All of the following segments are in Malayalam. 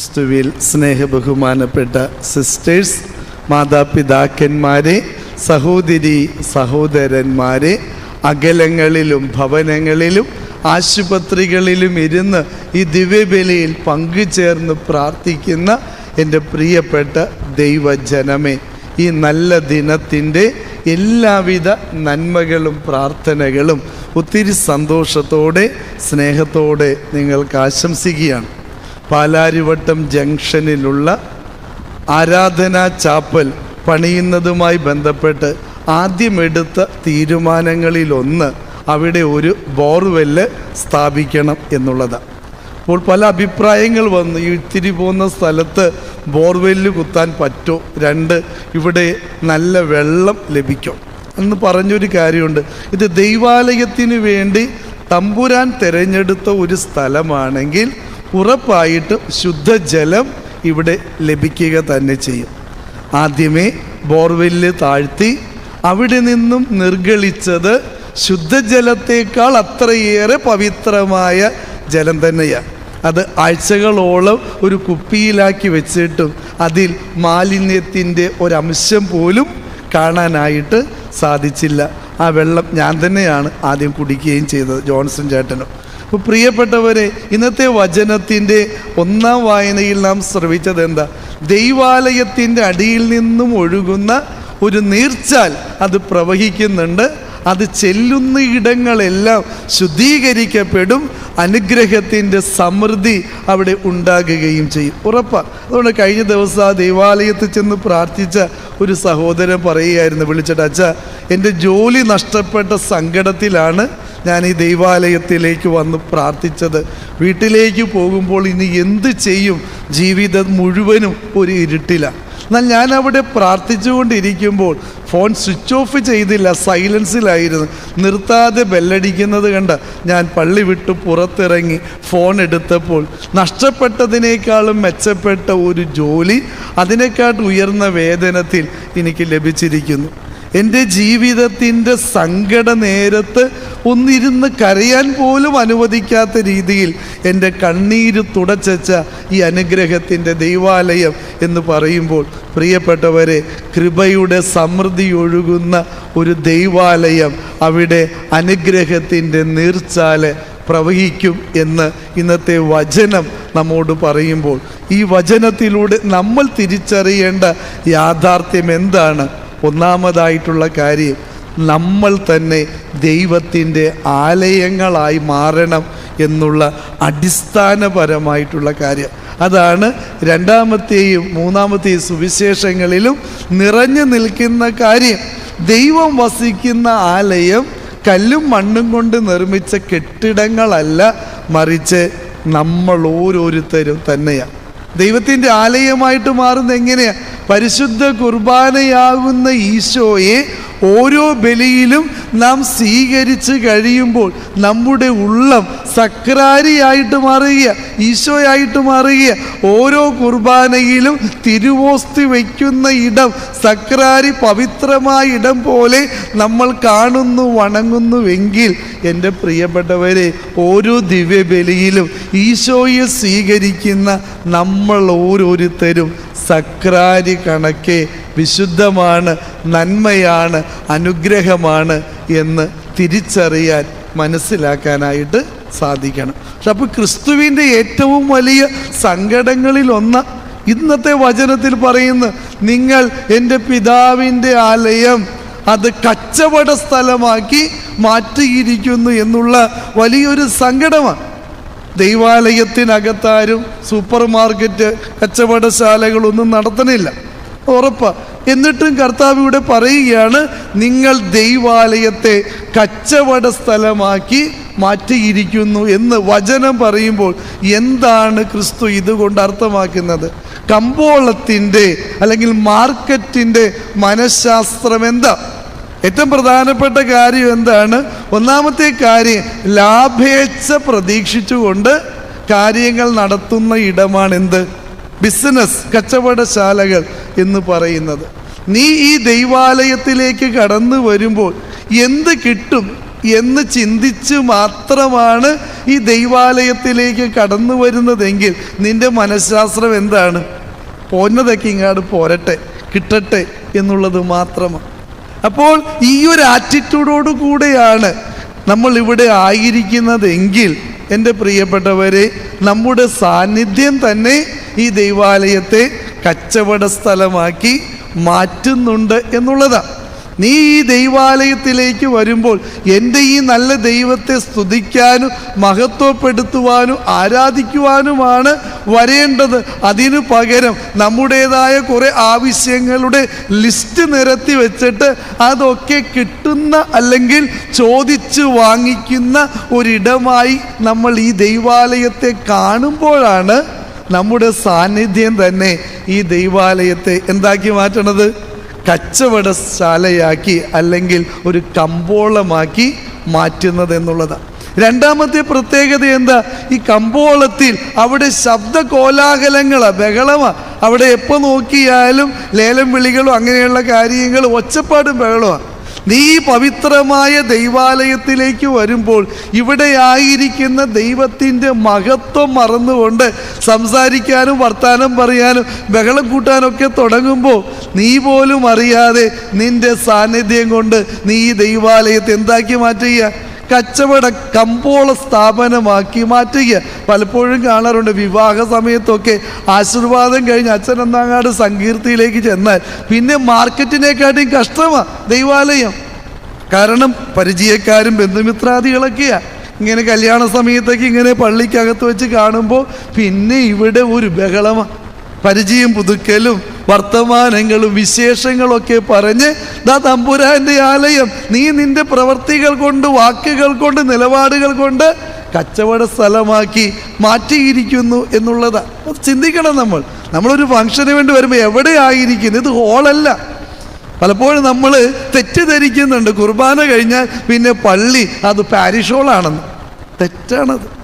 ക്രിസ്തുവിൽ സ്നേഹബഹുമാനപ്പെട്ട സിസ്റ്റേഴ്സ് മാതാപിതാക്കന്മാരെ സഹോദരി സഹോദരന്മാരെ അകലങ്ങളിലും ഭവനങ്ങളിലും ആശുപത്രികളിലും ഇരുന്ന് ഈ ദിവ്യബലിയിൽ പങ്കുചേർന്ന് പ്രാർത്ഥിക്കുന്ന എന്റെ പ്രിയപ്പെട്ട ദൈവജനമേ ഈ നല്ല ദിനത്തിന്റെ എല്ലാവിധ നന്മകളും പ്രാർത്ഥനകളും ഒത്തിരി സന്തോഷത്തോടെ സ്നേഹത്തോടെ നിങ്ങൾക്ക് ആശംസിക്കുകയാണ്. പാലാരിവട്ടം ജംഗ്ഷനിലുള്ള ആരാധന ചാപ്പൽ പണിയുന്നതുമായി ബന്ധപ്പെട്ട് ആദ്യം എടുത്ത തീരുമാനങ്ങളിലൊന്ന് അവിടെ ഒരു ബോർവെല്ല് സ്ഥാപിക്കണം എന്നുള്ളതാണ് അപ്പോൾ പല അഭിപ്രായങ്ങൾ വന്നു. ഈ ഇത്തിരി പോകുന്ന സ്ഥലത്ത് ബോർവെല്ല് കുത്താൻ പറ്റുമോ രണ്ട് ഇവിടെ നല്ല വെള്ളം ലഭിക്കും. എന്ന് പറഞ്ഞൊരു കാര്യമുണ്ട്. ഇത് ദൈവാലയത്തിന് വേണ്ടി തമ്പുരാൻ തിരഞ്ഞെടുത്ത ഒരു സ്ഥലമാണെങ്കിൽ ഉറപ്പായിട്ടും ശുദ്ധജലം ഇവിടെ ലഭിക്കുക തന്നെ ചെയ്യും. ആദ്യമേ ബോർവെല്ല് താഴ്ത്തി അവിടെ നിന്നും നിർഗളിച്ചത് ശുദ്ധജലത്തേക്കാൾ അത്രയേറെ പവിത്രമായ ജലം തന്നെയാണ്. അത് ആഴ്ചകളോളം ഒരു കുപ്പിയിലാക്കി വെച്ചിട്ടും അതിൽ മാലിന്യത്തിന്റെ ഒരംശം പോലും കാണാനായിട്ട് സാധിച്ചില്ല. ആ വെള്ളം ഞാൻ തന്നെയാണ് ആദ്യം കുടിക്കുകയും ചെയ്തത് ജോൺസൺ ചേട്ടനും. അപ്പോൾ പ്രിയപ്പെട്ടവരെ ഇന്നത്തെ വചനത്തിന്റെ ഒന്നാം വായനയിൽ നാം ശ്രമിച്ചത് എന്താ? ദൈവാലയത്തിന്റെ അടിയിൽ നിന്നും ഒഴുകുന്ന ഒരു നീർച്ചാൽ അത് പ്രവഹിക്കുന്നുണ്ട്. അത് ചെല്ലുന്ന ഇടങ്ങളെല്ലാം ശുദ്ധീകരിക്കപ്പെടും. അനുഗ്രഹത്തിന്റെ സമൃദ്ധി അവിടെ ഉണ്ടാകുകയും ചെയ്യും. ഉറപ്പാണ് അതുകൊണ്ട് കഴിഞ്ഞ ദിവസം ആ ദേവാലയത്തിൽ ചെന്ന് പ്രാർത്ഥിച്ച ഒരു സഹോദരൻ പറയുകയായിരുന്നു. വിളിച്ചിട്ട് അച്ഛ എന്റെ ജോലി നഷ്ടപ്പെട്ട സങ്കടത്തിലാണ് ഞാൻ ഈ ദൈവാലയത്തിലേക്ക് വന്ന് പ്രാർത്ഥിച്ചത്. വീട്ടിലേക്ക് പോകുമ്പോൾ ഇനി എന്ത് ചെയ്യും? ജീവിതം മുഴുവനും ഒരു ഇരുട്ടിലാണ് എന്നാൽ ഞാൻ അവിടെ പ്രാർത്ഥിച്ചുകൊണ്ടിരിക്കുമ്പോൾ ഫോൺ സ്വിച്ച് ഓഫ് ചെയ്തില്ല സൈലൻസിലായിരുന്നു. നിർത്താതെ ബെല്ലടിക്കുന്നത് കണ്ട ഞാൻ പള്ളി വിട്ട് പുറത്തിറങ്ങി ഫോൺ എടുത്തപ്പോൾ നഷ്ടപ്പെട്ടതിനേക്കാളും മെച്ചപ്പെട്ട ഒരു ജോലി അതിനേക്കാട്ട് ഉയർന്ന വേതനത്തിൽ എനിക്ക് ലഭിച്ചിരിക്കുന്നു. എന്റെ ജീവിതത്തിന്റെ സങ്കട നേരത്ത് ഒന്നിരുന്ന് കരയാൻ പോലും അനുവദിക്കാത്ത രീതിയിൽ എന്റെ കണ്ണീര് തുടച്ച ഈ അനുഗ്രഹത്തിന്റെ ദൈവാലയം എന്ന് പറയുമ്പോൾ പ്രിയപ്പെട്ടവരെ കൃപയുടെ സമൃദ്ധി ഒഴുകുന്ന ഒരു ദൈവാലയം അവിടെ അനുഗ്രഹത്തിന്റെ നീർച്ചാൽ പ്രവഹിക്കും എന്ന് ഇന്നത്തെ വചനം നമ്മോട് പറയുമ്പോൾ. ഈ വചനത്തിലൂടെ നമ്മൾ തിരിച്ചറിയേണ്ട യാഥാർത്ഥ്യം എന്താണ്? ഒന്നാമതായിട്ടുള്ള കാര്യം നമ്മൾ തന്നെ ദൈവത്തിന്റെ ആലയങ്ങളായി മാറണം എന്നുള്ള അടിസ്ഥാനപരമായിട്ടുള്ള കാര്യം. അതാണ് രണ്ടാമത്തെയും മൂന്നാമത്തെയും സുവിശേഷങ്ങളിലും നിറഞ്ഞു നിൽക്കുന്ന കാര്യം. ദൈവം വസിക്കുന്ന ആലയം കല്ലും മണ്ണും കൊണ്ട് നിർമ്മിച്ച കെട്ടിടങ്ങളല്ല മറിച്ച് നമ്മൾ ഓരോരുത്തരും തന്നെയാണ് ദൈവത്തിന്റെ ആലയമായിട്ട് മാറുന്ന എങ്ങനെയാണ് പരിശുദ്ധ കുർബാനയാകുന്ന ഈശോയെ ഓരോ ബലിയിലും നാം സ്വീകരിച്ച് കഴിയുമ്പോൾ നമ്മുടെ ഉള്ളം സക്രാരിയായിട്ട് മാറുക ഈശോയായിട്ട് മാറുക ഓരോ കുർബാനയിലും തിരുവോസ്തി വയ്ക്കുന്ന ഇടം സക്രാരി പവിത്രമായ ഇടം പോലെ നമ്മൾ കാണുന്നു വണങ്ങുന്നുവെങ്കിൽ. എന്റെ പ്രിയപ്പെട്ടവരെ ഓരോ ദിവ്യബലിയിലും ഈശോയെ സ്വീകരിക്കുന്ന നമ്മൾ ഓരോരുത്തരും സക്രാരി കണക്കെ വിശുദ്ധമാണ് നന്മയാണ് അനുഗ്രഹമാണ് എന്ന് തിരിച്ചറിയാൻ മനസ്സിലാക്കാനായിട്ട് സാധിക്കണം. പക്ഷെ അപ്പോൾ ക്രിസ്തുവിന്റെ ഏറ്റവും വലിയ സങ്കടങ്ങളിലൊന്ന ഇന്നത്തെ വചനത്തിൽ പറയുന്നു നിങ്ങൾ എന്റെ പിതാവിന്റെ ആലയം അത് കച്ചവട സ്ഥലമാക്കി മാറ്റിയിരിക്കുന്നു എന്നുള്ള വലിയൊരു സങ്കടമാണ്. ദൈവാലയത്തിനകത്താരും സൂപ്പർ മാർക്കറ്റ് കച്ചവടശാലകളൊന്നും നടത്തണില്ല. ഉറപ്പാ എന്നിട്ടും കർത്താവ് ഇവിടെ പറയുകയാണ് നിങ്ങൾ ദൈവാലയത്തെ കച്ചവട സ്ഥലമാക്കി മാറ്റിയിരിക്കുന്നു എന്ന് വചനം പറയുമ്പോൾ എന്താണ് ക്രിസ്തു ഇതുകൊണ്ട് അർത്ഥമാക്കുന്നത്? കമ്പോളത്തിന്റെ അല്ലെങ്കിൽ മാർക്കറ്റിന്റെ മനഃശാസ്ത്രം എന്താ? ഏറ്റവും പ്രധാനപ്പെട്ട കാര്യം എന്താണ്? ഒന്നാമത്തെ കാര്യം ലാഭേച്ഛ പ്രതീക്ഷിച്ചുകൊണ്ട് കാര്യങ്ങൾ നടത്തുന്ന ഇടമാണ് എന്ത് ബിസിനസ് കച്ചവടശാലകൾ എന്ന് പറയുന്നത്. നീ ഈ ദൈവാലയത്തിലേക്ക് കടന്നു വരുമ്പോൾ എന്ത് കിട്ടും എന്ന് ചിന്തിച്ച് മാത്രമാണ് ഈ ദൈവാലയത്തിലേക്ക് കടന്നു വരുന്നതെങ്കിൽ നിന്റെ മനഃശാസ്ത്രം എന്താണ്? പോന്നതൊക്കെ ഇങ്ങാട് പോരട്ടെ കിട്ടട്ടെ എന്നുള്ളത് മാത്രമാണ്. അപ്പോൾ ഈ ഒരു ആറ്റിറ്റ്യൂഡോട് കൂടെയാണ് നമ്മൾ ഇവിടെ ആയിരിക്കുന്നതെങ്കിൽ എന്റെ പ്രിയപ്പെട്ടവരെ നമ്മുടെ സാന്നിധ്യം തന്നെ ഈ ദൈവാലയത്തെ കച്ചവട സ്ഥലമാക്കി മാറ്റുന്നുണ്ട് എന്നുള്ളതാണ് നീ ഈ ദൈവാലയത്തിലേക്ക് വരുമ്പോൾ എന്റെ ഈ നല്ല ദൈവത്തെ സ്തുതിക്കാനും മഹത്വപ്പെടുത്തുവാനും ആരാധിക്കുവാനുമാണ് വരേണ്ടത്. അതിനു പകരം നമ്മുടേതായ കുറേ ആവശ്യങ്ങളുടെ ലിസ്റ്റ് നിരത്തി വെച്ചിട്ട് അതൊക്കെ കിട്ടുന്ന അല്ലെങ്കിൽ ചോദിച്ച് വാങ്ങിക്കുന്ന ഒരിടമായി നമ്മൾ ഈ ദൈവാലയത്തെ കാണുമ്പോഴാണ് നമ്മുടെ സാന്നിധ്യം തന്നെ ഈ ദൈവാലയത്തെ എന്താക്കി മാറ്റണത്? കച്ചവടശാലയാക്കി അല്ലെങ്കിൽ ഒരു കമ്പോളമാക്കി മാറ്റുന്നത് എന്നുള്ളതാണ് രണ്ടാമത്തെ പ്രത്യേകത എന്താ? ഈ കമ്പോളത്തിൽ അവിടെ ശബ്ദ കോലാഹലങ്ങളാ ബഹളമാ. അവിടെ എപ്പോൾ നോക്കിയാലും ലേലം വിളികളും അങ്ങനെയുള്ള കാര്യങ്ങളും ഒച്ചപ്പാടും ബഹളമാണ് നീ പവിത്രമായ ദൈവാലയത്തിലേക്ക് വരുമ്പോൾ ഇവിടെ ആയിരിക്കുന്ന ദൈവത്തിന്റെ മഹത്വം മറന്നുകൊണ്ട് സംസാരിക്കാനും വർത്താനം പറയാനും ബഹളം കൂട്ടാനൊക്കെ തുടങ്ങുമ്പോൾ നീ പോലും അറിയാതെ നിന്റെ സാന്നിധ്യം കൊണ്ട് നീ ഈ ദൈവാലയത്തെ എന്താക്കി മാറ്റുക? കച്ചവട കമ്പോള സ്ഥാപനമാക്കി മാറ്റുക. പലപ്പോഴും കാണാറുണ്ട് വിവാഹ സമയത്തൊക്കെ ആശീർവാദം കഴിഞ്ഞ് അച്ഛൻ എന്നാങ്ങാട് സങ്കീർത്തിയിലേക്ക് ചെന്നാൽ പിന്നെ മാർക്കറ്റിനെക്കാട്ടിയും കഷ്ടമാണ് ദൈവാലയം. കാരണം പരിചയക്കാരും ബന്ധുമിത്രാദികളൊക്കെയാണ് ഇങ്ങനെ കല്യാണ സമയത്തൊക്കെ ഇങ്ങനെ പള്ളിക്കകത്ത് വെച്ച് കാണുമ്പോൾ പിന്നെ ഇവിടെ ഒരു ബഹളമാണ് പരിചയം പുതുക്കലും വർത്തമാനങ്ങളും വിശേഷങ്ങളൊക്കെ പറഞ്ഞ് ദാ തമ്പുരാന്റെ ആലയം. നീ നിന്റെ പ്രവർത്തികൾ കൊണ്ട് വാക്കുകൾ കൊണ്ട് നിലപാടുകൾ കൊണ്ട് കച്ചവട സ്ഥലമാക്കി മാറ്റിയിരിക്കുന്നു എന്നുള്ളതാണ് ചിന്തിക്കണം നമ്മൾ. നമ്മളൊരു ഫംഗ്ഷന് വേണ്ടി വരുമ്പോൾ എവിടെ ആയിരിക്കുന്നു? ഇത് ഹോളല്ല. പലപ്പോഴും നമ്മൾ തെറ്റിദ്ധരിക്കുന്നുണ്ട്. കുർബാന കഴിഞ്ഞാൽ പിന്നെ പള്ളി അത് പാരിഷ് ഹോളാണെന്ന്. തെറ്റാണത്.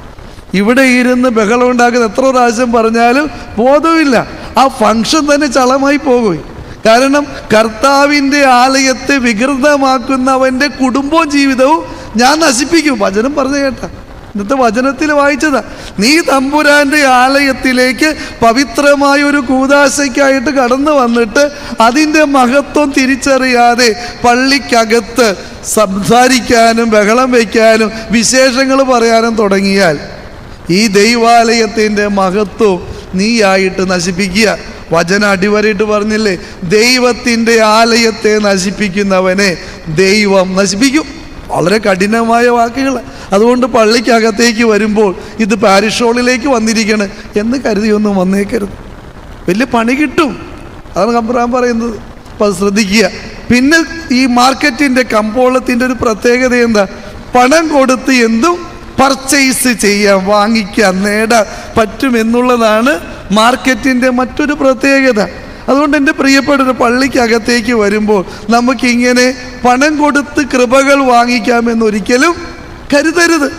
ഇവിടെ ഇരുന്ന് ബഹളം ഉണ്ടാക്കുന്ന എത്ര പ്രാവശ്യം പറഞ്ഞാലും ബോധവുമില്ല ആ ഫങ്ഷൻ തന്നെ ചളമായി പോകും കാരണം കർത്താവിന്റെ ആലയത്തെ വികൃതമാക്കുന്നവന്റെ കുടുംബവും ജീവിതവും ഞാൻ നശിപ്പിക്കും. വചനം പറഞ്ഞു കേട്ട. ഇന്നത്തെ വചനത്തിൽ വായിച്ചതാ. നീ തമ്പുരാന്റെ ആലയത്തിലേക്ക് പവിത്രമായ ഒരു കൂതാശയ്ക്കായിട്ട് കടന്നു വന്നിട്ട് അതിന്റെ മഹത്വം തിരിച്ചറിയാതെ പള്ളിക്കകത്ത് സംസാരിക്കാനും ബഹളം വയ്ക്കാനും വിശേഷങ്ങൾ പറയാനും തുടങ്ങിയാൽ ഈ ദൈവാലയത്തിന്റെ മഹത്വം നീയായിട്ട് നശിപ്പിക്കുക. വചന അടിവരയിട്ട് പറഞ്ഞില്ലേ? ദൈവത്തിന്റെ ആലയത്തെ നശിപ്പിക്കുന്നവനെ ദൈവം നശിപ്പിക്കും. വളരെ കഠിനമായ വാക്കുകൾ അതുകൊണ്ട് പള്ളിക്കകത്തേക്ക് വരുമ്പോൾ ഇത് പാരിഷ് ഹോളിലേക്ക് വന്നിരിക്കണം. എന്ന് കരുതിയൊന്നും വന്നേക്കരുത്. വലിയ പണി കിട്ടും. അതാണ് കമ്പറാൻ പറയുന്നത്. അപ്പോൾ അത് ശ്രദ്ധിക്കുക. പിന്നെ ഈ മാർക്കറ്റിന്റെ കമ്പോളത്തിന്റെ ഒരു പ്രത്യേകത എന്താ? പണം കൊടുത്ത് എന്തും പർച്ചേസ് ചെയ്യാൻ വാങ്ങിക്കാൻ നേടാൻ പറ്റുമെന്നുള്ളതാണ് മാർക്കറ്റിന്റെ മറ്റൊരു പ്രത്യേകത. അതുകൊണ്ട് എന്റെ പ്രിയപ്പെട്ട പള്ളിക്കകത്തേക്ക് വരുമ്പോൾ നമുക്കിങ്ങനെ പണം കൊടുത്ത് കൃപകൾ വാങ്ങിക്കാമെന്നൊരിക്കലും കരുതരുത്.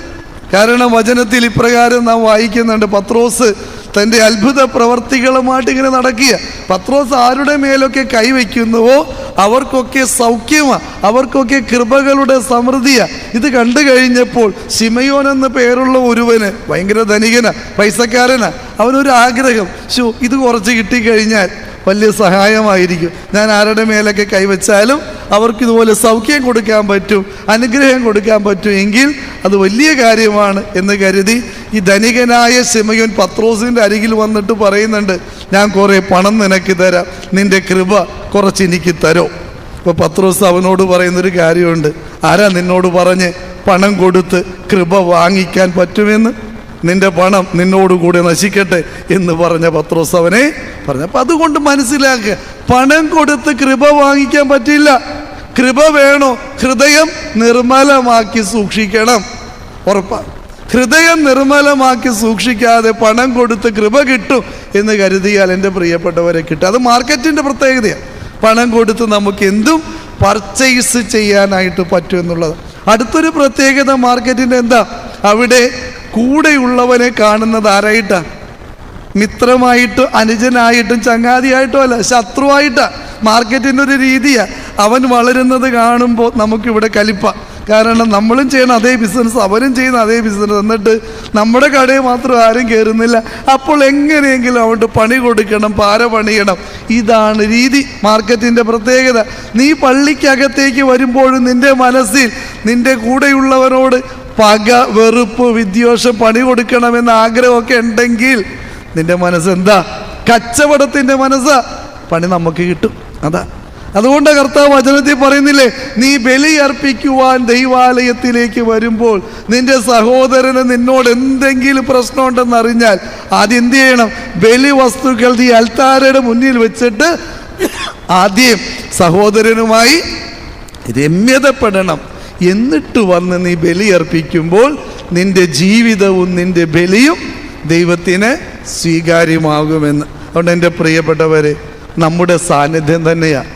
കാരണം വചനത്തിൽ ഇപ്രകാരം നാം വായിക്കുന്നുണ്ട്. പത്രോസ് തന്റെ അത്ഭുത പ്രവർത്തികളുമായിട്ട് ഇങ്ങനെ നടക്കുക പത്രോസ് ആരുടെ മേലൊക്കെ കൈവയ്ക്കുന്നുവോ അവർക്കൊക്കെ സൗഖ്യമാണ് അവർക്കൊക്കെ കൃപകളുടെ സമൃദ്ധിയാണ് ഇത് കണ്ടു കഴിഞ്ഞപ്പോൾ ശിമയോൻ എന്ന പേരുള്ള ഒരുവന് ഭയങ്കര ധനികന പൈസക്കാരനാ അവനൊരു ആഗ്രഹം ഷോ ഇത് കുറച്ച് കിട്ടിക്കഴിഞ്ഞാൽ വലിയ സഹായമായിരിക്കും. ഞാൻ ആരുടെ മേലൊക്കെ കൈവച്ചാലും അവർക്ക് ഇതുപോലെ സൗഖ്യം കൊടുക്കാൻ പറ്റും അനുഗ്രഹം കൊടുക്കാൻ പറ്റും എങ്കിൽ അത് വലിയ കാര്യമാണ് എന്ന് കരുതി ഈ ധനികനായ ശിമയോൻ പത്രോസിന്റെ അരികിൽ വന്നിട്ട് പറയുന്നുണ്ട് ഞാൻ കുറേ പണം നിനക്ക് തരാം നിന്റെ കൃപ കുറച്ച് എനിക്ക് തരോ? അപ്പോൾ പത്രോസ് അവനോട് പറയുന്നൊരു കാര്യമുണ്ട് ആരാ നിന്നോട് പറഞ്ഞ് പണം കൊടുത്ത് കൃപ വാങ്ങിക്കാൻ പറ്റുമെന്ന്? നിന്റെ പണം നിന്നോടുകൂടെ നശിക്കട്ടെ എന്ന് പറഞ്ഞ പത്രോസ് അവനെ പറഞ്ഞു അപ്പം അതുകൊണ്ട് മനസ്സിലാക്കുക പണം കൊടുത്ത് കൃപ വാങ്ങിക്കാൻ പറ്റില്ല. കൃപ വേണോ? ഹൃദയം നിർമ്മലമാക്കി സൂക്ഷിക്കണം. ഉറപ്പാണ് ഹൃദയം നിർമ്മലമാക്കി സൂക്ഷിക്കാതെ പണം കൊടുത്ത് കൃപ കിട്ടും എന്ന് കരുതിയാൽ എന്റെ പ്രിയപ്പെട്ടവരെ കിട്ടും. അത് മാർക്കറ്റിന്റെ പ്രത്യേകതയാണ്. പണം കൊടുത്ത് നമുക്ക് എന്തും പർച്ചേസ് ചെയ്യാനായിട്ട് പറ്റും എന്നുള്ളത്. അടുത്തൊരു പ്രത്യേകത മാർക്കറ്റിന്റെ എന്താ? അവിടെ കൂടെയുള്ളവനെ കാണുന്നത് ആരായിട്ടാ? മിത്രമായിട്ടും അനുജനായിട്ടും ചങ്ങാതിയായിട്ടും അല്ല ശത്രുവായിട്ടാ. മാർക്കറ്റിന്റെ ഒരു രീതിയാണ് അവൻ വളരുന്നത് കാണുമ്പോൾ നമുക്കിവിടെ കലിപ്പ. കാരണം നമ്മളും ചെയ്യുന്ന അതേ ബിസിനസ് അവരും ചെയ്യുന്ന അതേ ബിസിനസ് എന്നിട്ട് നമ്മുടെ കടയിൽ മാത്രം ആരും കയറുന്നില്ല അപ്പോൾ എങ്ങനെയെങ്കിലും അവിടെ പണി കൊടുക്കണം പാര പണിയണം. ഇതാണ് രീതി മാർക്കറ്റിന്റെ പ്രത്യേകത. നീ പള്ളിക്കകത്തേക്ക് വരുമ്പോഴും നിന്റെ മനസ്സിൽ നിന്റെ കൂടെയുള്ളവരോട് പക വെറുപ്പ് വിദ്വേഷം പണി കൊടുക്കണമെന്ന ആഗ്രഹമൊക്കെ ഉണ്ടെങ്കിൽ നിന്റെ മനസ്സെന്താ കച്ചവടത്തിന്റെ മനസ്സ്. പണി നമുക്ക് കിട്ടും. അതാ. അതുകൊണ്ട് കർത്താവ് വചനത്തിൽ പറയുന്നില്ലേ നീ ബലി അർപ്പിക്കുവാൻ ദൈവാലയത്തിലേക്ക് വരുമ്പോൾ നിന്റെ സഹോദരന് നിന്നോട് എന്തെങ്കിലും പ്രശ്നമുണ്ടെന്ന് അറിഞ്ഞാൽ ആദ്യം ചെയ്യണം? ബലി വസ്തുക്കൾ നീ അൽത്താരയുടെ മുന്നിൽ വെച്ചിട്ട് ആദ്യം സഹോദരനുമായി രമ്യതപ്പെടണം. എന്നിട്ട് വന്ന് നീ ബലിയർപ്പിക്കുമ്പോൾ നിന്റെ ജീവിതവും നിന്റെ ബലിയും ദൈവത്തിന് സ്വീകാര്യമാകുമെന്ന്. അതുകൊണ്ട് എന്റെ പ്രിയപ്പെട്ടവരെ നമ്മുടെ സാന്നിധ്യം തന്നെയാണ്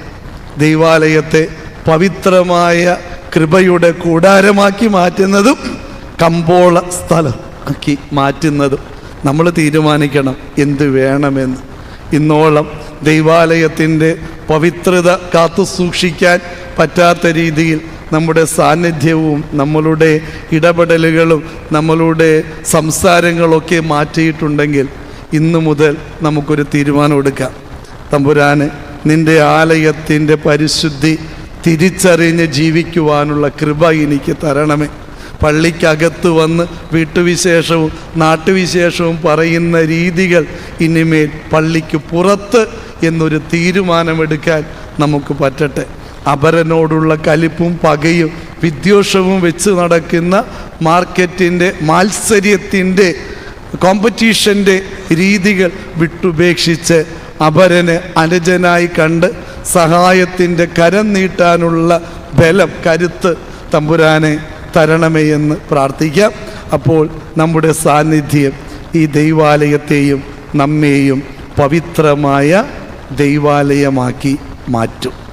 ദൈവാലയത്തെ പവിത്രമായ കൃപയുടെ കൂടാരമാക്കി മാറ്റുന്നതും കമ്പോള സ്ഥലം ആക്കി മാറ്റുന്നതും നമ്മൾ തീരുമാനിക്കണം എന്ത് വേണമെന്ന്. ഇന്നോളം ദൈവാലയത്തിന്റെ പവിത്രത കാത്തു സൂക്ഷിക്കാൻ പറ്റാത്ത രീതിയിൽ നമ്മുടെ സാന്നിധ്യവും നമ്മളുടെ ഇടപെടലുകളും നമ്മളുടെ സംസാരങ്ങളൊക്കെ മാറ്റിയിട്ടുണ്ടെങ്കിൽ ഇന്നു മുതൽ നമുക്കൊരു തീരുമാനം എടുക്കാം. തമ്പുരാന് നിന്റെ ആലയത്തിന്റെ പരിശുദ്ധി തിരിച്ചറിഞ്ഞ് ജീവിക്കുവാനുള്ള കൃപ എനിക്ക് തരണമേ. പള്ളിക്കകത്ത് വന്ന് വീട്ടുവിശേഷവും നാട്ടുവിശേഷവും പറയുന്ന രീതികൾ ഇനിമേൽ പള്ളിക്ക് പുറത്ത് എന്നൊരു തീരുമാനമെടുക്കാൻ നമുക്ക് പറ്റട്ടെ. അപരനോടുള്ള കലിപ്പും പകയും വിദ്വേഷവും വെച്ച് നടക്കുന്ന മാർക്കറ്റിന്റെ മാത്സര്യത്തിന്റെ കോമ്പറ്റീഷന്റെ രീതികൾ വിട്ടുപേക്ഷിച്ച് അപരന് അനുജനായി കണ്ട് സഹായത്തിന്റെ കരം നീട്ടാനുള്ള ബലം കരുത്ത് തമ്പുരാനെ തരണമേ എന്ന് പ്രാർത്ഥിക്കാം. അപ്പോൾ നമ്മുടെ സാന്നിധ്യം ഈ ദൈവാലയത്തെയും നമ്മെയും പവിത്രമായ ദൈവാലയമാക്കി മാറ്റും.